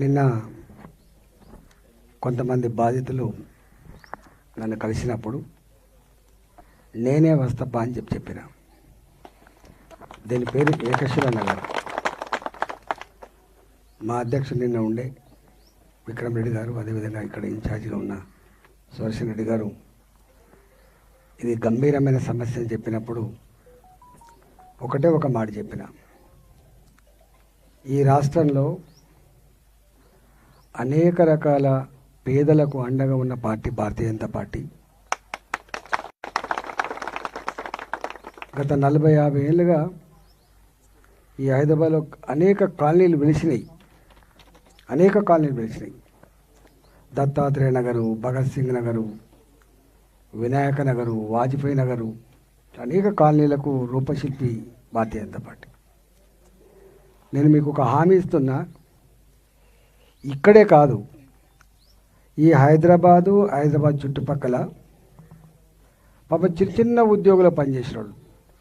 నిన్న కొంతమంది బాధితులు నన్ను కలిసినప్పుడు నేనే వస్తప్పా అని చెప్పి చెప్పిన. దీని పేరు ఏకశిల నగర్. మా అధ్యక్షుడు నిన్న ఉండే విక్రమ్ రెడ్డి గారు అదేవిధంగా ఇక్కడ ఇన్ఛార్జిగా ఉన్న సుదర్శన్ రెడ్డి గారు ఇది గంభీరమైన సమస్య అని చెప్పినప్పుడు ఒకటే ఒక మాట చెప్పిన. ఈ రాష్ట్రంలో అనేక రకాల పేదలకు అండగా ఉన్న పార్టీ భారతీయ జనతా పార్టీ. గత నలభై యాభై ఏళ్ళుగా ఈ హైదరాబాద్లో అనేక కాలనీలు వెలిసినాయి. అనేక కాలనీలు వెలిసినాయి. దత్తాత్రేయ నగరు భగత్ సింగ్ నగరు వినాయక నగరు వాజ్పేయి నగరు అనేక కాలనీలకు రూపశిల్పి భారతీయ జనతా పార్టీ. నేను మీకు ఒక హామీ ఇస్తున్నా. ఇక్కడే కాదు. ఈ హైదరాబాదు హైదరాబాద్ చుట్టుపక్కల పాప చిన్న చిన్న ఉద్యోగులు పనిచేసిన వాళ్ళు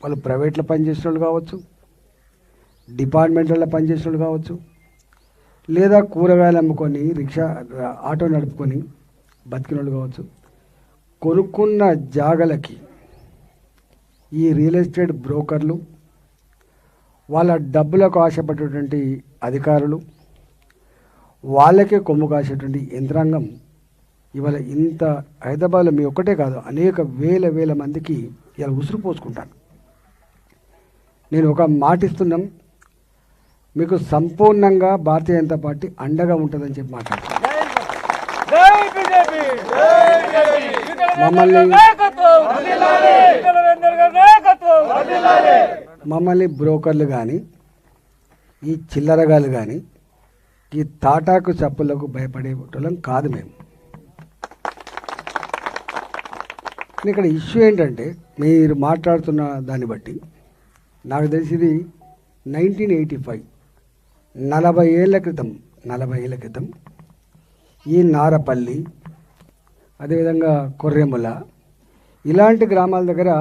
వాళ్ళు ప్రైవేట్లో పనిచేసిన వాళ్ళు కావచ్చు డిపార్ట్మెంట్లలో పనిచేసిన వాళ్ళు కావచ్చు లేదా కూరగాయలు అమ్ముకొని రిక్షా ఆటో నడుపుకొని బతికిన వాళ్ళు కావచ్చు. కొనుక్కున్న జాగలకి ఈ రియల్ ఎస్టేట్ బ్రోకర్లు వాళ్ళ డబ్బులకు ఆశపడేటువంటి అధికారులు వాళ్ళకే కొమ్ము కాసేటువంటి యంత్రాంగం ఇవాళ ఇంత హైదరాబాద్లో మీ ఒక్కటే కాదు అనేక వేల వేల మందికి ఇలా ఉసురు పోసుకుంటాను నేను ఒక మాటిస్తున్నాం మీకు సంపూర్ణంగా భారతీయ జనతా పార్టీ అండగా ఉంటుందని చెప్పి మాట్లాడుతున్నాను మమ్మల్ని మమ్మల్ని బ్రోకర్లు కానీ ఈ చిల్లరగాలు కానీ ఈ తాటాకు చప్పులకు భయపడే వాళ్ళం కాదు మేము. ఇక్కడ ఇష్యూ ఏంటంటే మీరు మాట్లాడుతున్న దాన్ని బట్టి నాకు తెలిసింది నైన్టీన్ ఎయిటీ ఫైవ్ నలభై ఏళ్ళ క్రితం నలభై ఏళ్ళ క్రితం ఈ నారపల్లి అదేవిధంగా కొర్రెముల ఇలాంటి గ్రామాల దగ్గర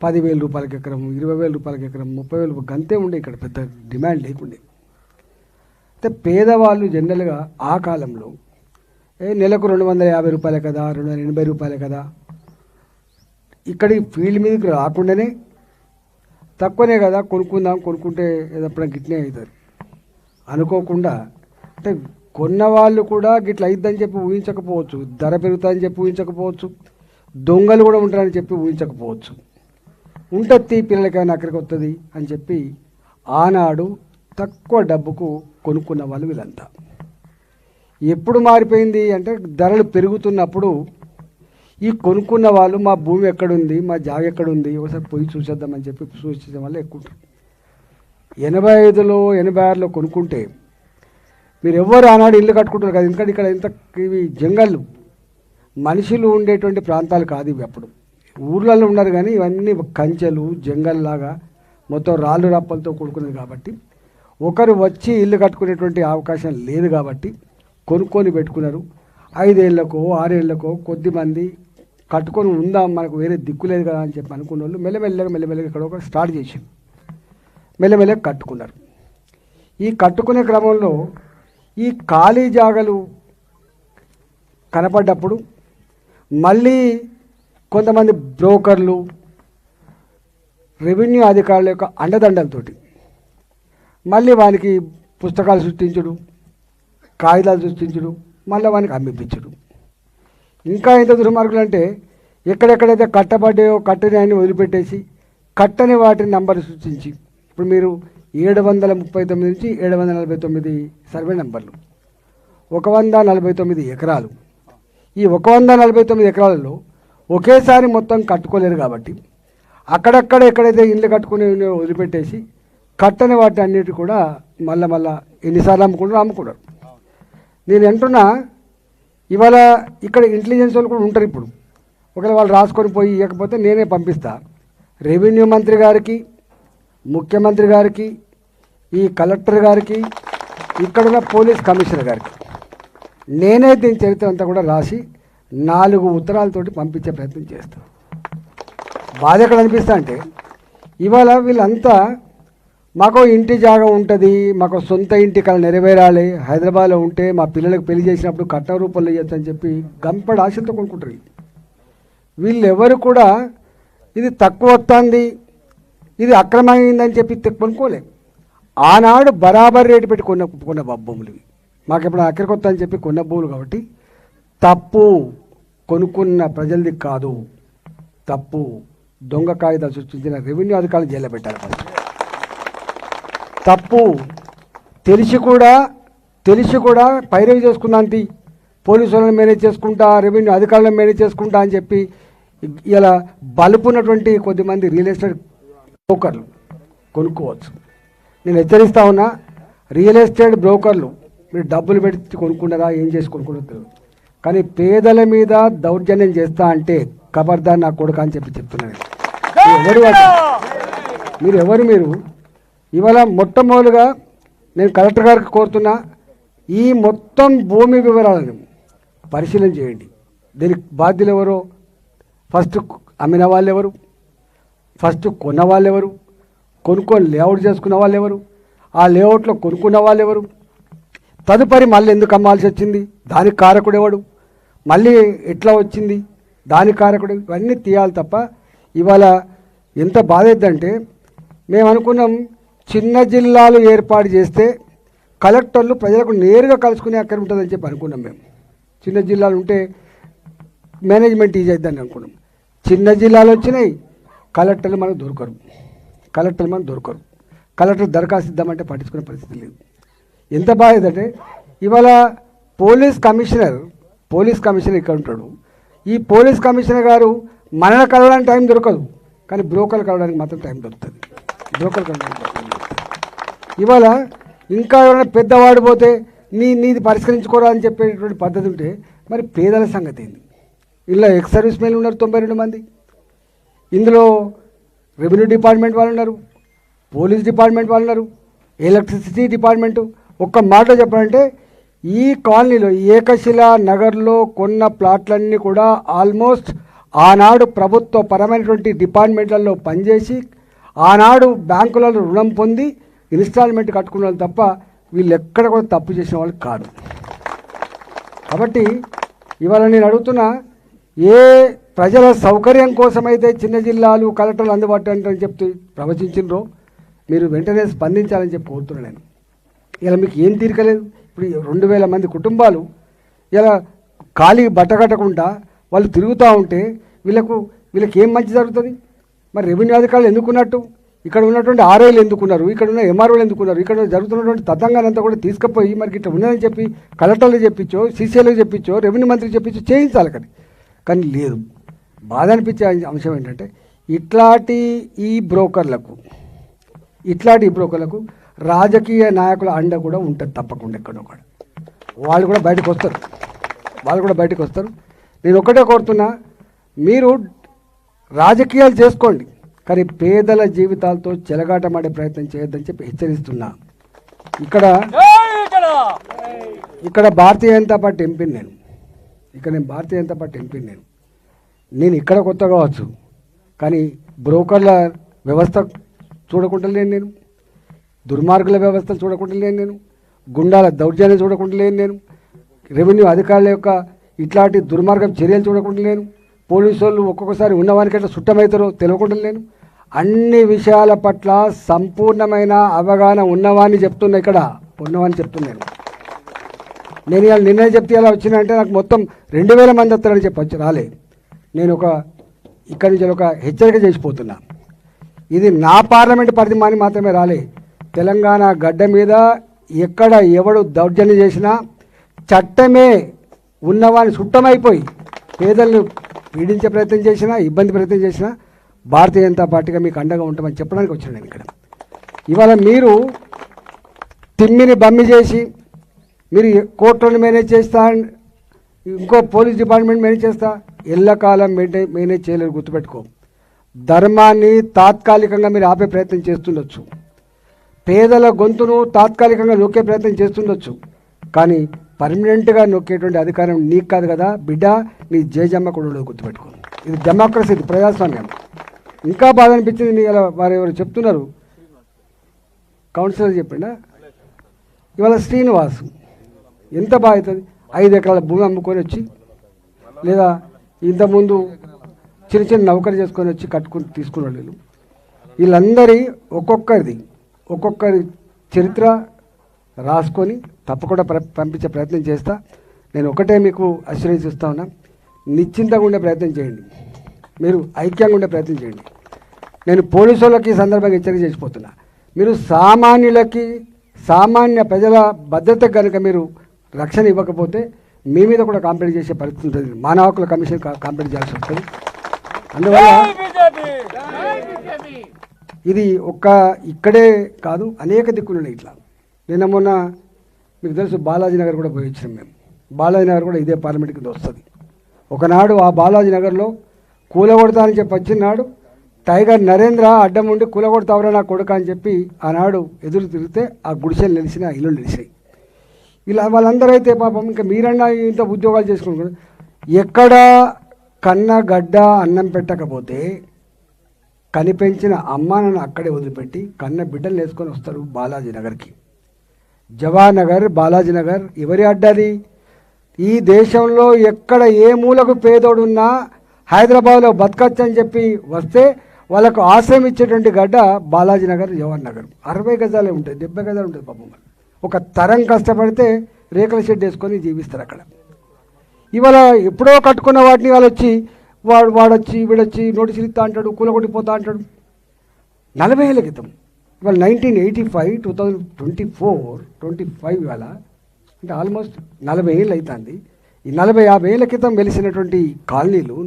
పదివేల రూపాయలకి ఎకరం ఇరవై వేల రూపాయలకి ఎకరం ముప్పై వేలు గంతే ఉండే ఇక్కడ పెద్ద డిమాండ్ లేకుండే. అయితే పేదవాళ్ళు జనరల్గా ఆ కాలంలో ఏ నెలకు రెండు వందల యాభై రూపాయలే కదా రెండు వందల ఎనభై రూపాయలే కదా ఇక్కడి ఫీల్డ్ మీదకి రాకుండానే తక్కువనే కదా కొనుక్కుందాం కొనుక్కుంటే ఏదప్పుడు గిట్నే అవుతుంది అనుకోకుండా అంటే కొన్న వాళ్ళు కూడా గిట్ల అయిద్దని చెప్పి ఊహించకపోవచ్చు ధర పెరుగుతుందని చెప్పి ఊహించకపోవచ్చు దొంగలు కూడా ఉంటారని చెప్పి ఊహించకపోవచ్చు. ఉంటుంది పిల్లలకైనా అక్కడికి వస్తుంది అని చెప్పి ఆనాడు తక్కువ డబ్బుకు కొనుక్కున్న వాళ్ళు వీళ్ళంతా. ఎప్పుడు మారిపోయింది అంటే ధరలు పెరుగుతున్నప్పుడు ఈ కొనుక్కున్న వాళ్ళు మా భూమి ఎక్కడుంది మా జాగ ఎక్కడుంది ఒకసారి పోయి చూసేద్దామని చెప్పి చూసే వాళ్ళు ఎక్కువ ఎనభై ఐదులో ఎనభై ఆరులో కొనుక్కుంటే మీరు ఎవరు ఆనాడు ఇల్లు కట్టుకుంటారు కదా ఎందుకంటే ఇక్కడ ఇంత ఇవి జంగళ్ళు. మనుషులు ఉండేటువంటి ప్రాంతాలు కాదు ఇవి అప్పుడు. ఊర్లలో ఉన్నారు కానీ ఇవన్నీ కంచెలు జంగల్లాగా మొత్తం రాళ్ళు రప్పలతో కూడుకున్నది కాబట్టి ఒకరు వచ్చి ఇల్లు కట్టుకునేటువంటి అవకాశం లేదు కాబట్టి కొనుక్కొని పెట్టుకున్నారు. ఐదేళ్ళకో ఆరేళ్ళకో కొద్ది మంది కట్టుకొని ఉందాం మనకు వేరే దిక్కు లేదు కదా అని చెప్పి అనుకున్న వాళ్ళు మెల్లమెల్లగా మెల్లమెల్లగా ఇక్కడ ఒక స్టార్ట్ చేసారు మెల్లమెల్లగా కట్టుకున్నారు. ఈ కట్టుకునే క్రమంలో ఈ ఖాళీ జాగలు కనపడ్డప్పుడు మళ్ళీ కొంతమంది బ్రోకర్లు రెవెన్యూ అధికారుల యొక్క అండదండలతోటి మళ్ళీ వానికి పుస్తకాలు సృష్టించుడు కాగితాలు సృష్టించుడు మళ్ళీ వానికి అమ్మిపించడు. ఇంకా ఎంత దుర్మార్గులు అంటే ఎక్కడెక్కడైతే కట్టబడ్డాయో కట్టని వదిలిపెట్టేసి కట్టని వాటిని నంబర్ సృష్టించి ఇప్పుడు మీరు ఏడు వందల ముప్పై తొమ్మిది నుంచి ఏడు వందల నలభై తొమ్మిది సర్వే నెంబర్లు. ఒక వంద నలభై తొమ్మిది ఎకరాలు. ఈ ఒక వంద నలభై తొమ్మిది ఎకరాలలో ఒకేసారి మొత్తం కట్టుకోలేరు కాబట్టి అక్కడక్కడ ఎక్కడైతే ఇల్లు కట్టుకుని వదిలిపెట్టేసి కట్టని వాటి అన్నిటి కూడా మళ్ళా మళ్ళా ఎన్నిసార్లు అమ్ముకుంటారు అమ్ముకుంటారు. నేను అంటున్నా ఇవాళ ఇక్కడ ఇంటెలిజెన్స్ వాళ్ళు కూడా ఉంటారు ఇప్పుడు. ఒకవేళ వాళ్ళు రాసుకొని పోయి ఇవ్వకపోతే నేనే పంపిస్తా. రెవెన్యూ మంత్రి గారికి ముఖ్యమంత్రి గారికి ఈ కలెక్టర్ గారికి ఇక్కడున్న పోలీస్ కమిషనర్ గారికి. నేనే దీని చరిత్ర అంతా కూడా రాసి నాలుగు ఉత్తరాలతోటి పంపించే ప్రయత్నం చేస్తాను బాధ ఎక్కడ అనిపిస్తా అంటే ఇవాళ వీళ్ళంతా మాకు ఇంటి జాగా ఉంటుంది మాకు సొంత ఇంటి కళ నెరవేరాలి హైదరాబాద్లో ఉంటే మా పిల్లలకు పెళ్ళి చేసినప్పుడు కట్న రూపంలో ఇవ్వచ్చు అని చెప్పి గంపడ ఆశలతో కొనుక్కుంటారు వీళ్ళు. ఎవరు కూడా ఇది తక్కువ వస్తుంది ఇది అక్రమమైందని చెప్పి కొనుక్కోలే. ఆనాడు బరాబర్ రేటు పెట్టి కొన్న కొన్న బొమ్మలు ఇవి మాకు ఎప్పుడు అక్కడికి వస్తా అని చెప్పి కొన్న భూములు కాబట్టి తప్పు కొనుక్కున్న ప్రజలది కాదు. తప్పు దొంగ కాగితాలు సృష్టించిన రెవెన్యూ అధికారులు జైల్లో పెట్టాలి తప్పు. తెలిసి కూడా తెలిసి కూడా పైరవి చేసుకున్నాంటి పోలీసు వాళ్ళని మేనేజ్ చేసుకుంటా రెవెన్యూ అధికారులను మేనేజ్ చేసుకుంటా అని చెప్పి ఇలా బలుపున్నటువంటి కొద్దిమంది రియల్ ఎస్టేట్ బ్రోకర్లు కొనుక్కోవచ్చు. నేను హెచ్చరిస్తా ఉన్నా రియల్ ఎస్టేట్ బ్రోకర్లు మీరు డబ్బులు పెట్టి కొనుక్కున్నారా ఏం చేసి కొనుక్కున్నారో తెలియదు. కానీ పేదల మీద దౌర్జన్యం చేస్తా అంటే కబర్దార్ నా కొడుకు అని చెప్పి చెప్తున్నాను ఎవరు మీరు ఎవరు మీరు? ఇవాళ మొట్టమొదలుగా నేను కలెక్టర్ గారికి కోరుతున్నా ఈ మొత్తం భూమి వివరాలను పరిశీలన చేయండి. దీనికి బాధ్యులు ఎవరో? ఫస్ట్ అమ్మిన వాళ్ళు ఎవరు? ఫస్ట్ కొన్న వాళ్ళు ఎవరు? కొనుక్కొని లేఅవుట్ చేసుకున్న వాళ్ళు ఎవరు? ఆ లేఅవుట్లో కొనుక్కున్న వాళ్ళు ఎవరు? తదుపరి మళ్ళీ ఎందుకు అమ్మాల్సి వచ్చింది? దానికి కారకుడు ఎవడు? మళ్ళీ ఎట్లా వచ్చింది? దానికి కారకుడు ఇవన్నీ తీయాలి తప్ప ఇవాళ ఎంత బాధ అంటే మేము అనుకున్నాం చిన్న జిల్లాలు ఏర్పాటు చేస్తే కలెక్టర్లు ప్రజలకు నేరుగా కలుసుకునే అక్కడ ఉంటుందని చెప్పి అనుకున్నాం మేము. చిన్న జిల్లాలు ఉంటే మేనేజ్మెంట్ ఈజీ అవుతుందని అనుకున్నాం. చిన్న జిల్లాలు వచ్చినాయి కలెక్టర్లు మనకు దొరకరు. కలెక్టర్లు మనకు దొరకరు. కలెక్టర్ దరఖాస్తు ఇద్దామంటే పట్టించుకునే పరిస్థితి లేదు. ఎంత బాధ అంటే ఇవాళ పోలీస్ కమిషనర్ పోలీస్ కమిషనర్ ఇక్కడ ఉంటాడు. ఈ పోలీస్ కమిషనర్ గారు మనల్ని కలవడానికి టైం దొరకదు. కానీ బ్రోకర్లు కలవడానికి మాత్రం టైం దొరుకుతుంది. బ్రోకర్లు కలవడానికి ఇవాళ ఇంకా ఎవరైనా పెద్దవాడు పోతే నీ నీది పరిష్కరించుకోరా అని చెప్పేటువంటి పద్ధతి ఉంటే మరి పేదల సంగతి ఏంది? ఇలా ఎక్స్ సర్వీస్ మెన్లు ఉన్నారు తొంభై రెండు మంది. ఇందులో రెవెన్యూ డిపార్ట్మెంట్ వాళ్ళు ఉన్నారు పోలీస్ డిపార్ట్మెంట్ వాళ్ళు ఉన్నారు ఎలక్ట్రిసిటీ డిపార్ట్మెంటు. ఒక్క మాట చెప్పాలంటే ఈ కాలనీలో ఏకశిల నగర్లో కొన్న ప్లాట్లన్నీ కూడా ఆల్మోస్ట్ ఆనాడు ప్రభుత్వ పరమైనటువంటి డిపార్ట్మెంట్లలో పనిచేసి ఆనాడు బ్యాంకులలో రుణం పొంది ఇన్స్టాల్మెంట్ కట్టుకున్న తప్ప వీళ్ళు ఎక్కడ కూడా తప్పు చేసిన వాళ్ళు కాదు. కాబట్టి ఇవాళ నేను అడుగుతున్నా ఏ ప్రజల సౌకర్యం కోసమైతే చిన్న జిల్లాలు కలెక్టర్లు అందుబాటు అని చెప్తూ ప్రవచించినరో మీరు వెంటనే స్పందించాలని చెప్పి కోరుతున్నాను నేను. ఇలా మీకు ఏం తీరికలేదు? ఇప్పుడు రెండు వేల మంది కుటుంబాలు ఇలా ఖాళీ బట్టగట్టకుండా వాళ్ళు తిరుగుతూ ఉంటే వీళ్ళకు వీళ్ళకి ఏం మంచి జరుగుతుంది? మరి రెవెన్యూ అధికారులు ఎందుకున్నట్టు? ఇక్కడ ఉన్నటువంటి ఆర్ఐలు ఎందుకున్నారు? ఇక్కడ ఉన్న ఎంఆర్ఓలు ఎందుకున్నారు? ఇక్కడ జరుగుతున్నటువంటి తతంగానంతా కూడా తీసుకుపోయి మరి ఇట్లా ఉన్నదని చెప్పి కలెక్టర్లు చెప్పించో సీసీఎల్కి చెప్పించో రెవెన్యూ మంత్రికి చెప్పించో చేయించాలి కానీ. కానీ లేదు. బాధ అనిపించే అంశం ఏంటంటే ఇట్లాంటి ఈ బ్రోకర్లకు ఇట్లాంటి బ్రోకర్లకు రాజకీయ నాయకుల అండ కూడా ఉంటుంది తప్పకుండా ఎక్కడో వాళ్ళు కూడా బయటకు వస్తారు. వాళ్ళు కూడా బయటకు వస్తారు. నేను ఒకటే కోరుతున్నా మీరు రాజకీయాలు చేసుకోండి. కానీ పేదల జీవితాలతో చెలగాటమాడే ప్రయత్నం చేయొద్దని చెప్పి హెచ్చరిస్తున్నా. ఇక్కడ ఇక్కడ భారతీయ జనతా పార్టీ ఎంపీని నేను. ఇక్కడ నేను భారతీయ జనతా పార్టీ ఎంపీని నేను. నేను ఇక్కడ కొత్త కావచ్చు. కానీ బ్రోకర్ల వ్యవస్థ చూడకుండా లేను నేను. దుర్మార్గుల వ్యవస్థలు చూడకుండా లేను నేను. గుండాల దౌర్జన్యం చూడకుండా లేను నేను. రెవెన్యూ అధికారుల యొక్క ఇట్లాంటి దుర్మార్గం చర్యలు చూడకుండా లేను. పోలీసు వాళ్ళు ఒక్కొక్కసారి ఉన్నవానికి ఎట్లా సుట్టమవుతారో తెలియకుండా లేను. అన్ని విషయాల పట్ల సంపూర్ణమైన అవగాహన ఉన్నవాన్ని చెప్తున్నా ఇక్కడ ఉన్నవాన్ని చెప్తున్నాను నేను. ఇవాళ నిర్ణయం చెప్తే ఇలా వచ్చినంటే నాకు మొత్తం రెండు వేల మంది వస్తారని చెప్పచ్చు రాలే. నేను ఒక ఇక్కడి నుంచి ఒక హెచ్చరిక చేసిపోతున్నా. ఇది నా పార్లమెంట్ పరిధి మాని మాత్రమే రాలే. తెలంగాణ గడ్డ మీద ఎక్కడ ఎవడు దౌర్జన్యం చేసినా చట్టమే ఉన్నవాని సుట్టమైపోయి పేదల్ని పీడించే ప్రయత్నం చేసినా ఇబ్బంది ప్రయత్నం చేసినా భారతీయ జనతా పార్టీగా మీకు అండగా ఉంటామని చెప్పడానికి వచ్చాను నేను ఇక్కడ. ఇవాళ మీరు తిమ్మిని బమ్మి చేసి మీరు కోర్టులను మేనేజ్ చేస్తా ఇంకో పోలీస్ డిపార్ట్మెంట్ మేనేజ్ చేస్తా ఎల్లకాలం మెయింటైన్ మేనేజ్ చేయలేరు గుర్తుపెట్టుకో. ధర్మాన్ని తాత్కాలికంగా మీరు ఆపే ప్రయత్నం చేస్తుండొచ్చు. పేదల గొంతును తాత్కాలికంగా నొక్కే ప్రయత్నం చేస్తుండొచ్చు. కానీ పర్మనెంట్గా నొక్కేటువంటి అధికారం నీకు కాదు కదా బిడ్డ నీ జయజమ్మ కూడా గుర్తుపెట్టుకో. ఇది డెమోక్రసీ ఇది ప్రజాస్వామ్యం. ఇంకా బాధ అనిపించింది నీ వారు ఎవరు చెప్తున్నారు? కౌన్సిలర్ చెప్పిండా? ఇవాళ శ్రీనివాస్ ఎంత బాధ అవుతుంది? ఐదు ఎకరాల భూమి అమ్ముకొని వచ్చి లేదా ఇంతకుముందు చిన్న చిన్న నౌకరు చేసుకొని వచ్చి కట్టుకుని తీసుకున్న వీళ్ళు. వీళ్ళందరి ఒక్కొక్కరిది ఒక్కొక్కరి చరిత్ర రాసుకొని తప్పకుండా ప్ర పంపించే ప్రయత్నం చేస్తా. నేను ఒకటే మీకు ఇస్తా ఉన్నా. నిశ్చింతగా ఉండే ప్రయత్నం చేయండి. మీరు ఐక్యంగా ఉండే ప్రయత్నం చేయండి. నేను పోలీసు వాళ్ళకి ఈ సందర్భంగా హెచ్చరిక చేసిపోతున్నా. మీరు సామాన్యులకి సామాన్య ప్రజల భద్రత కనుక మీరు రక్షణ ఇవ్వకపోతే మీ మీద కూడా కాంప్లైంట్ చేసే పరిస్థితి ఉంటుంది. మానవ హక్కుల కమిషన్ కాంప్లైంట్ చేయాల్సి వస్తుంది. అందువల్ల ఇది ఒక్క ఇక్కడే కాదు అనేక దిక్కులు ఉన్నాయి ఇట్లా. నిన్న మొన్న మీకు తెలుసు బాలాజీ నగర్ కూడా పోయి వచ్చినాం మేము. బాలాజీ నగర్ కూడా ఇదే పార్లమెంట్ కింద వస్తుంది. ఒకనాడు ఆ బాలాజీ నగర్లో కూలగొడతా అని చెప్పి వచ్చినాడు టైగర్ నరేంద్ర అడ్డం ఉండి కూలగొడతావురా నా కొడుకు అని చెప్పి ఆనాడు ఎదురు తిరిగితే ఆ గుడిసెలు నిలిచిన ఇల్లు నిలిచాయి ఇలా వాళ్ళందరూ అయితే పాపం ఇంకా మీరన్నా ఇంత ఉద్యోగాలు చేసుకుంటారు ఎక్కడ కన్న గడ్డ అన్నం పెట్టకపోతే కనిపెంచిన అమ్మానని అక్కడే వదిలిపెట్టి కన్న బిడ్డలు వేసుకొని వస్తారు బాలాజీ నగర్కి. జవానగర్ నగర్ బాలాజీ నగర్ ఎవరి అడ్డాది? ఈ దేశంలో ఎక్కడ ఏ మూలకు పేదోడున్నా హైదరాబాద్లో బతకచ్చు అని చెప్పి వస్తే వాళ్ళకు ఆశ్రయం ఇచ్చేటువంటి గడ్డ బాలాజీ నగర్ జవహర్ నగర్ అరవై గజాలే ఉంటాయి డెబ్బై గజాలు ఉంటుంది పాపం ఒక తరం కష్టపడితే రేకుల షెడ్ వేసుకొని జీవిస్తారు అక్కడ. ఇవాళ ఎప్పుడో కట్టుకున్న వాటిని వాళ్ళు వచ్చి వాడు వాడొచ్చి వీడొచ్చి నోటీసులు ఇస్తా అంటాడు కూలగొట్టిపోతా అంటాడు. నలభై ఏళ్ళ క్రితం. ఇవాళ nineteen eighty five two thousand twenty four twenty five ఇవాళ అంటే ఆల్మోస్ట్ నలభై ఏళ్ళు అవుతుంది ఈ నలభై యాభై ఏళ్ళ క్రితం వెలిసినటువంటి కాలనీలు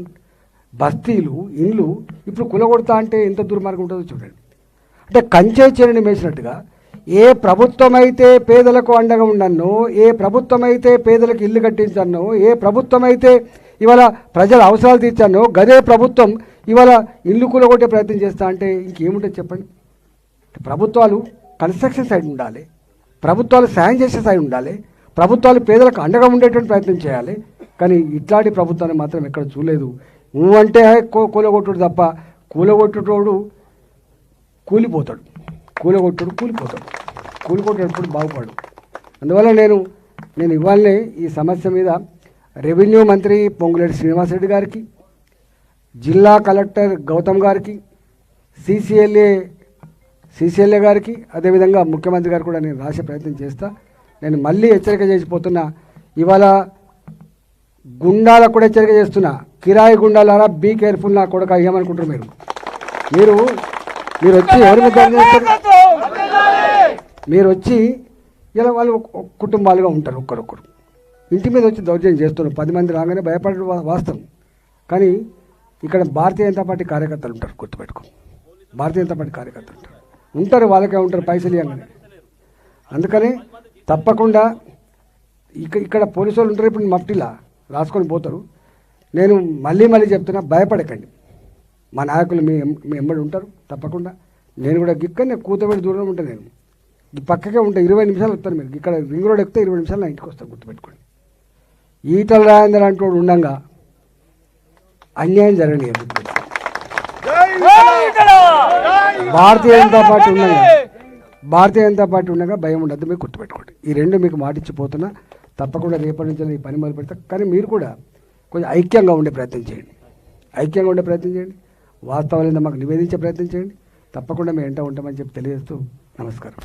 బస్తీలు ఇండ్లు ఇప్పుడు కులగొడతా అంటే ఎంత దుర్మార్గం ఉంటుందో చూడండి. అంటే కంచే చేరని మేసినట్టుగా ఏ ప్రభుత్వం అయితే పేదలకు అండగా ఉండన్నో ఏ ప్రభుత్వం అయితే పేదలకు ఇల్లు కట్టించన్నో ఏ ప్రభుత్వం అయితే ఇవాళ ప్రజల అవసరాలు తీర్చానో గదే ప్రభుత్వం ఇవాళ ఇల్లు కూలగొట్టే ప్రయత్నం చేస్తా అంటే ఇంకేముంటుంది చెప్పండి? ప్రభుత్వాలు కన్స్ట్రక్షన్ సైడ్ ఉండాలి ప్రభుత్వాలు సాయం చేసే సైడ్ ఉండాలి ప్రభుత్వాలు పేదలకు అండగా ఉండేటువంటి ప్రయత్నం చేయాలి. కానీ ఇట్లాంటి ప్రభుత్వాన్ని మాత్రం ఎక్కడ చూడలేదు. నువ్వు అంటే కూలగొట్టుడు తప్ప కూలగొట్టుటోడు కూలిపోతాడు. కూలగొట్టుడు కూలిపోతాడు. కూలికొట్టేటప్పుడు బాగుపడు అందువల్ల నేను నేను ఇవాళనే ఈ సమస్య మీద రెవెన్యూ మంత్రి పొంగులేటి శ్రీనివాసరెడ్డి గారికి జిల్లా కలెక్టర్ గౌతమ్ గారికి సిసిఎల్ఏ సీసీఎల్ఏ గారికి అదేవిధంగా ముఖ్యమంత్రి గారు కూడా నేను రాసే ప్రయత్నం చేస్తా. నేను మళ్ళీ హెచ్చరిక చేసిపోతున్నా. ఇవాళ గుండాలకు కూడా హెచ్చరిక చేస్తున్నా. కిరాయి గుండాలారా బీ కేర్ఫుల్ నా కొడుక ఏమనుకుంటారు మీరు. మీరు మీరు వచ్చి ఎవరి మీద మీరు వచ్చి ఇలా వాళ్ళు కుటుంబాలుగా ఉంటారు ఒక్కరొక్కరు. ఇంటి మీద వచ్చి దౌర్జన్యం చేస్తున్నారు. పది మంది రాగానే భయపడడం వాస్తవం. కానీ ఇక్కడ భారతీయ జనతా పార్టీ కార్యకర్తలు ఉంటారు గుర్తుపెట్టుకో. భారతీయ జనతా పార్టీ కార్యకర్తలు ఉంటారు. ఉంటారు వాళ్ళకే ఉంటారు పైసలు ఇవ్వగానే అందుకని తప్పకుండా ఇక ఇక్కడ పోలీసు వాళ్ళు ఉంటారు ఇప్పుడు మట్టిలా రాసుకొని పోతారు. నేను మళ్ళీ మళ్ళీ చెప్తున్నా భయపడకండి. మా నాయకులు మీ మీ ఎంబడి ఉంటారు తప్పకుండా. నేను కూడా గిక్కనే కూతబెట్టి దూరం ఉంటాను నేను. ఈ పక్కకే ఉంటాయి ఇరవై నిమిషాలు వస్తాను మీరు. ఇక్కడ రింగ్ రోడ్ ఎక్కితే ఇరవై నిమిషాలు నా ఇంటికి వస్తాను గుర్తుపెట్టుకోండి. ఈటల రాజేందర్ అంటూ ఉండంగా అన్యాయం జరగలేదు భారతీయ జనతా పార్టీ ఉండగా భారతీయ జనతా పార్టీ ఉండగా భయం ఉండద్దు మీకు గుర్తుపెట్టుకోండి. ఈ రెండు మీకు మాటిచ్చిపోతున్నా తప్పకుండా రేపటి నుంచి ఈ పని మొదలు పెడతా. కానీ మీరు కూడా కొంచెం ఐక్యంగా ఉండే ప్రయత్నం చేయండి. ఐక్యంగా ఉండే ప్రయత్నం చేయండి. వాస్తవాలను మాకు నివేదించే ప్రయత్నం చేయండి. తప్పకుండా మేము ఎంట ఉంటామని చెప్పి తెలియజేస్తూ నమస్కారం.